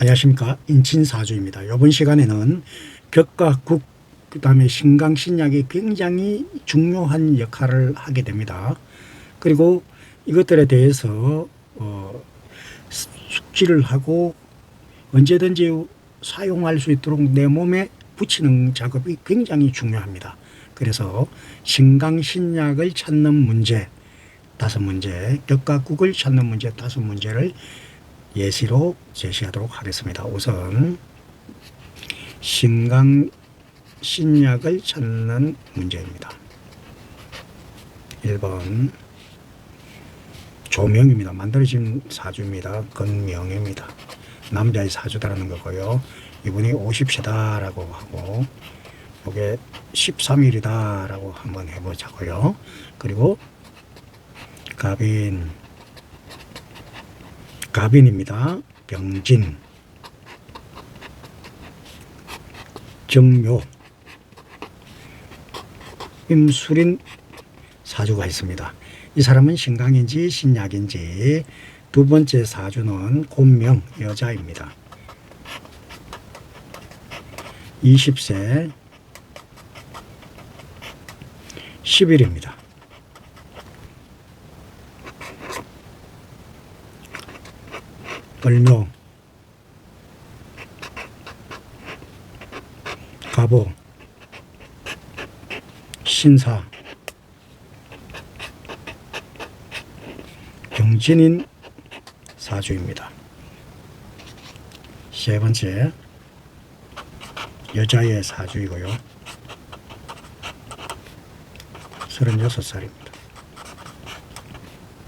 안녕하십니까 인친사주입니다. 이번 시간에는 격과 국 그다음에 신강신약이 굉장히 중요한 역할을 하게 됩니다. 그리고 이것들에 대해서 어, 숙지를 하고 언제든지 사용할 수 있도록 내 몸에 붙이는 작업이 굉장히 중요합니다. 그래서 신강신약을 찾는 문제 다섯 문제, 격과 국을 찾는 문제 다섯 문제를 예시로 제시하도록 하겠습니다. 우선 신강 신약을 찾는 문제입니다. 1번 조명입니다. 만들어진 사주입니다. 건명입니다. 남자의 사주다라는 거고요. 이분이 50세다라고 하고 이게 13일이다라고 한번 해보자고요. 그리고 갑인 갑인입니다. 병진 정묘 임술인 사주가 있습니다. 이 사람은 신강인지 신약인지 두 번째 사주는 곤명 여자입니다. 20세 10일입니다. 을묘 가보 신사 경진인 사주입니다. 세 번째 여자의 사주이고요. 36살입니다.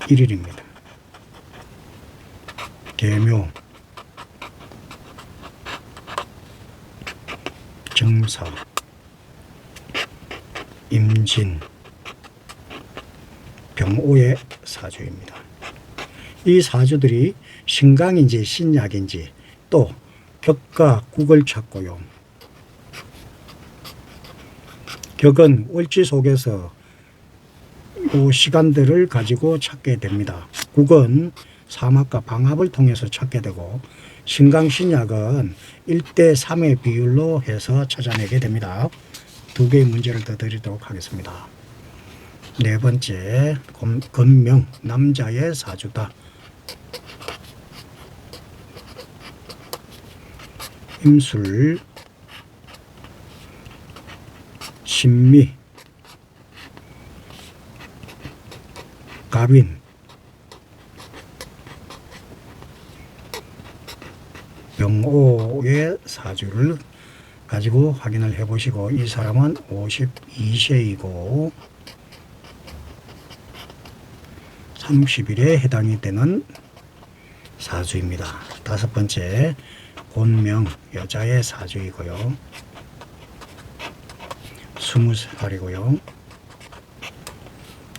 1일입니다. 계묘 정사 임진 병오의 사주입니다. 이 사주들이 신강인지 신약인지 또 격과 국을 찾고요. 격은 월지 속에서 이 시간들을 가지고 찾게 됩니다. 국은 사막과 방합을 통해서 찾게 되고 신강신약은 1대 3의 비율로 해서 찾아내게 됩니다. 두 개의 문제를 더 드리도록 하겠습니다. 네 번째, 건- 건명, 남자의 사주다. 임술, 신미, 갑인, 병오의 사주를 가지고 확인을 해 보시고 이 사람은 52세이고 30일에 해당이 되는 사주입니다. 다섯 번째 곤명 여자의 사주이고요. 20살이고요.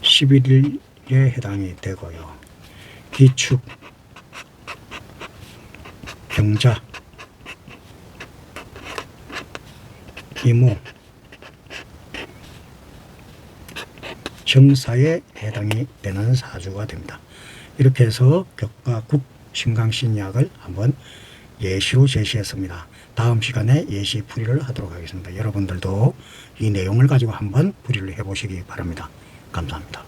11일에 해당이 되고요. 기축 병자 이모 정사에 해당이 되는 사주가 됩니다. 이렇게 해서 격과 국 신강신약을 한번 예시로 제시했습니다. 다음 시간에 예시 풀이를 하도록 하겠습니다. 여러분들도 이 내용을 가지고 한번 풀이를 해보시기 바랍니다. 감사합니다.